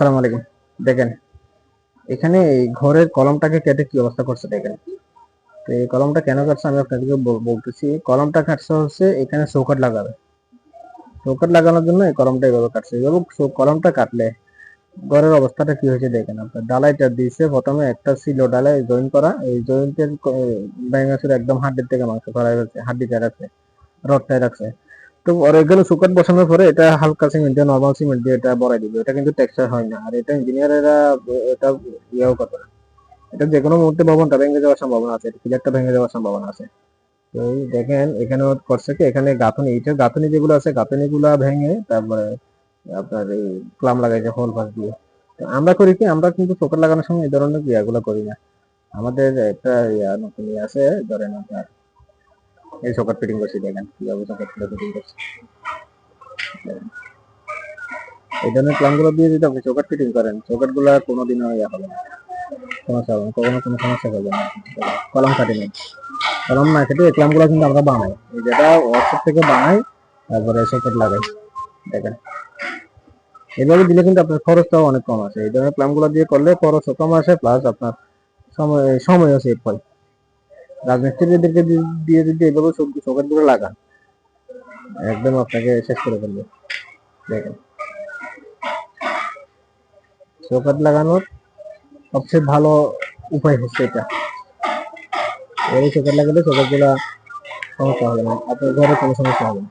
আসসালামু আলাইকুম। দেখেন, এখানে ঘরের কলমটাকে কেটে কি অবস্থা করছে দেখেন। তো এই কলমটা কেন কাটছে আমি আপনাদেরকে বল- বলতেছি। কলমটা কাটছে হচ্ছে এখানে চৌকাট লাগাবে। চৌকাট লাগানোর জন্য এই কলমটা এইভাবে কাটছে। এইভাবে চৌ- কলমটা কাটলে ঘরের অবস্থাটা কি হয়েছে দেখেন আপনার। ডালাইটা দিয়েছে, প্রথমে একটা ছিল ডালাই জয়েন করা। এই জয়েন্টের ব্যাঙ্গাসুর একদম হাড্ডির থেকে মাংস করা হয়েছে হাড্ডিটা রাখছে রডটাই রাখছে। তো এখানে সুকাট বসানোর পরে এটা হালকা সিমেন্ট দিয়ে নর্মাল সিমেন্ট দিয়ে এটা বড়াই দিবে। এটা কিন্তু টেক্সচার হয় না। আর এটা ইঞ্জিনিয়ারেরা এটা ইয়েও করবে না। এটা যে কোনো মুহূর্তে ভবনটা ভেঙে যাওয়ার সম্ভাবনা আছে। পিলারটা ভেঙে যাওয়ার সম্ভাবনা আছে। তো দেখেন, এখানে করছে কি? এখানে গাঁথনি এইটা গাঁথনি যেগুলো আছে গাঁথনি গুলা ভেঙে তারপরে আপনার এই ক্লাম লাগাইছে হোল পাশ দিয়ে। তো আমরা করি কি? আমরা কিন্তু চোখের লাগানোর সময় এই ধরনের ইয়াগুলো করি না। আমাদের একটা ইয়া নতুন ইয়ে আছে, ধরেন আপনার এই সকেট ফিটিং করছি, দেখেন কীভাবে সকেট ফিটিং করছি। এই ধরনের প্ল্যানগুলো দিয়ে যদি আপনি চৌকাট ফিটিং করেন চৌকাটগুলা কোনোদিনও ইয়া হবে না। সমস্যা হবে না, কখনো কোনো সমস্যা হবে না। কলম কলম না কেটে এই কিন্তু আমরা বানাই। যেটা ওয়ার্কশপ থেকে বানাই, তারপরে লাগাই। দেখেন। এইভাবে দিলে কিন্তু আপনার খরচটাও অনেক কম আছে এই ধরনের প্ল্যানগুলো দিয়ে করলে খরচও কম আসে প্লাস আপনার সময় সময়ও সেভ হয়। রাজমিস্ত্রিদেরকে দিয়ে যদি এইভাবে চৌকাটগুলো লাগান, একদম আপনাকে শেষ করে ফেলবে। দেখেন। চৌকাট লাগানোর সবচেয়ে ভালো উপায় হচ্ছে এটা। এই চৌকাট লাগালে চৌকাটগুলা সমস্যা হবে না, আপনার ঘরে কোনো সমস্যা হবে না।